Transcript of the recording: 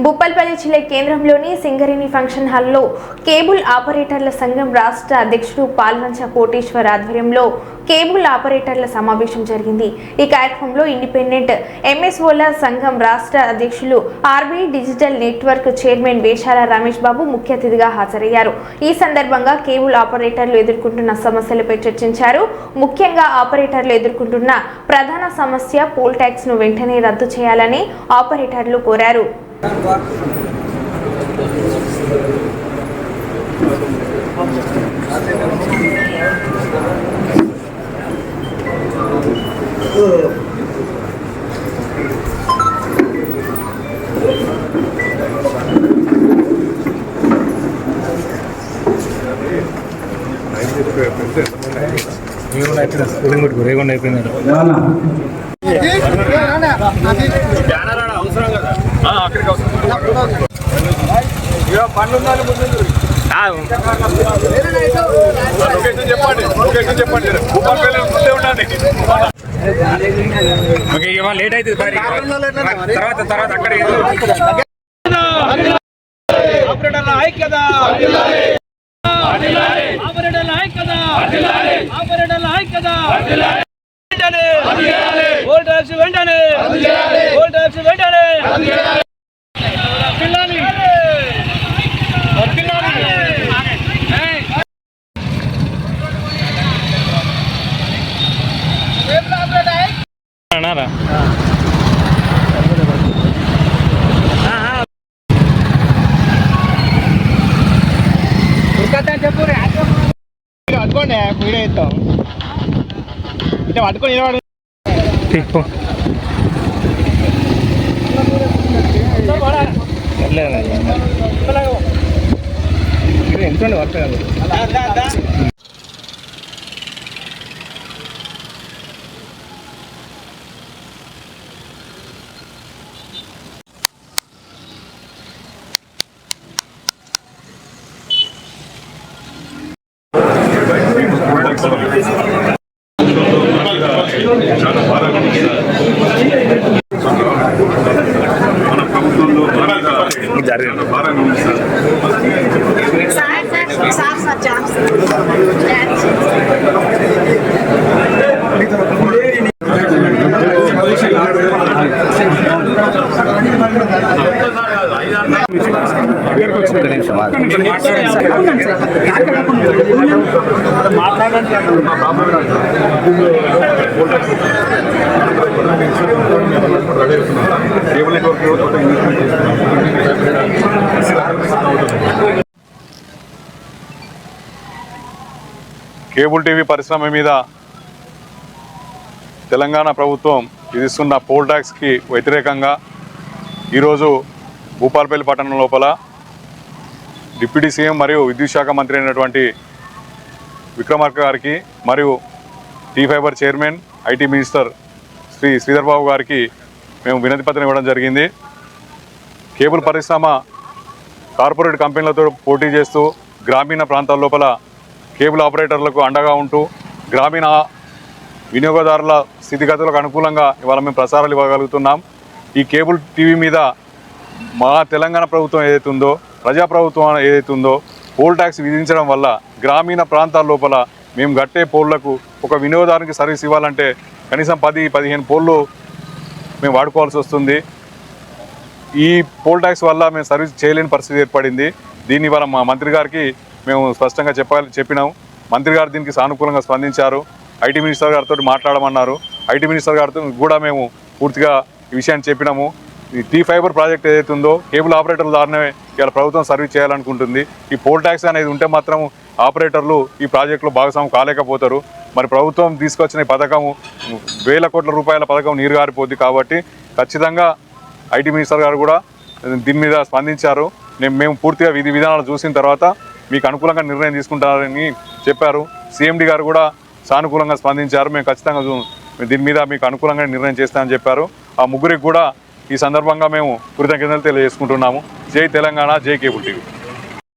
భూపాల్పల్లి జిల్లా కేంద్రంలోని సింగరేణి ఫంక్షన్ హాల్లో కేబుల్ ఆపరేటర్ల సంఘం రాష్ట్ర అధ్యక్షుడు పాల్వంచ కోటేశ్వర్ ఆధ్వర్యంలో కేబుల్ ఆపరేటర్ల సమావేశం జరిగింది. ఈ కార్యక్రమంలో ఇండిపెండెంట్ ఎంఎస్ఓల సంఘం రాష్ట్ర అధ్యక్షులు RBI digital network chairman Veshala Ramesh Babu ముఖ్య అతిథిగా హాజరయ్యారు. ఈ సందర్భంగా కేబుల్ ఆపరేటర్లు ఎదుర్కొంటున్న సమస్యలపై చర్చించారు. ముఖ్యంగా ఆపరేటర్లు ఎదుర్కొంటున్న ప్రధాన సమస్య పోల్ ట్యాక్స్ను వెంటనే రద్దు చేయాలని ఆపరేటర్లు కోరారు. స్కూలింగ్ కొట్టుకు రేగొండ అయిపోయింది? లొకేషన్ చెప్పండి లేట్ అవుతుంది. తర్వాత తర్వాత అక్కడ ఆపరేటర్ల ఐక్యత. వెంటనే. వెంటనే. పట్టుకోండి వీడియో ఇస్తాం ఇట్లా పట్టుకొని నిలబడి. ఎంత వర్క్ మన ప్రభుత్వంలో భారంగా ఉంది సార్. కేబుల్ టీవీ పరిశ్రమ మీద తెలంగాణ ప్రభుత్వం విధిస్తున్న పోల్ ట్యాక్స్కి వ్యతిరేకంగా ఈరోజు భూపాలపల్లి పట్టణం లోపల డిప్యూటీ సీఎం మరియు విద్యుత్ శాఖ మంత్రి అయినటువంటి విక్రమార్క గారికి మరియు T fiber chairman IT minister Shri Sridhar Babu గారికి మేము వినతి పత్రం ఇవ్వడం జరిగింది. కేబుల్ పరిశ్రమ కార్పొరేట్ కంపెనీలతో పోటీ చేస్తూ గ్రామీణ ప్రాంతాల లోపల కేబుల్ ఆపరేటర్లకు అండగా ఉంటూ గ్రామీణ వినియోగదారుల స్థితిగతులకు అనుకూలంగా ఇవాళ మేము ప్రసారాలు ఇవ్వగలుగుతున్నాం. ఈ కేబుల్ టీవీ మీద మా తెలంగాణ ప్రభుత్వం ఏదైతే ఉందో ప్రజాప్రభుత్వం ఏదైతే ఉందో పోల్ ట్యాక్స్ విధించడం వల్ల గ్రామీణ ప్రాంతాల లోపల మేము గట్టే పోళ్ళకు ఒక వినియోగదారునికి సర్వీస్ ఇవ్వాలంటే కనీసం పది పదిహేను పోళ్ళు మేము వాడుకోవాల్సి వస్తుంది. ఈ పోల్ ట్యాక్స్ వల్ల మేము సర్వీస్ చేయలేని పరిస్థితి ఏర్పడింది. దీన్ని వల్ల మా మంత్రి గారికి మేము స్పష్టంగా చెప్పాలి చెప్పినాం. మంత్రి గారు దీనికి సానుకూలంగా స్పందించారు. ఐటీ మినిస్టర్ గారితో మాట్లాడమన్నారు. ఐటీ మినిస్టర్ గారితో కూడా మేము పూర్తిగా ఈ విషయాన్ని చెప్పినాము. ఈ టీ ఫైబర్ ప్రాజెక్ట్ ఏదైతే ఉందో కేబుల్ ఆపరేటర్ల ద్వారానే ఇవాళ ప్రభుత్వం సర్వీస్ చేయాలనుకుంటుంది. ఈ పోల్ ట్యాక్స్ అనేది ఉంటే మాత్రం ఆపరేటర్లు ఈ ప్రాజెక్టులో భాగస్వామి కాలేకపోతారు. మరి ప్రభుత్వం తీసుకొచ్చిన ఈ పథకము వేల కోట్ల రూపాయల పథకం నీరు గారిపోద్ది కాబట్టి ఖచ్చితంగా ఐటీ మినిస్టర్ గారు కూడా దీని మీద స్పందించారు. నేను మేము పూర్తిగా విధి విధానాలు చూసిన తర్వాత మీకు అనుకూలంగా నిర్ణయం తీసుకుంటారని చెప్పారు. సిఎండి గారు కూడా సానుకూలంగా స్పందించారు. మేము ఖచ్చితంగా దీని మీద మీకు అనుకూలంగా నిర్ణయం చేస్తామని చెప్పారు. ఆ ముగ్గురికి కూడా ఈ సందర్భంగా మేము కృతజ్ఞతలు తెలియజేసుకుంటున్నాము. జై తెలంగాణ జై కేబుల్ టీవీ.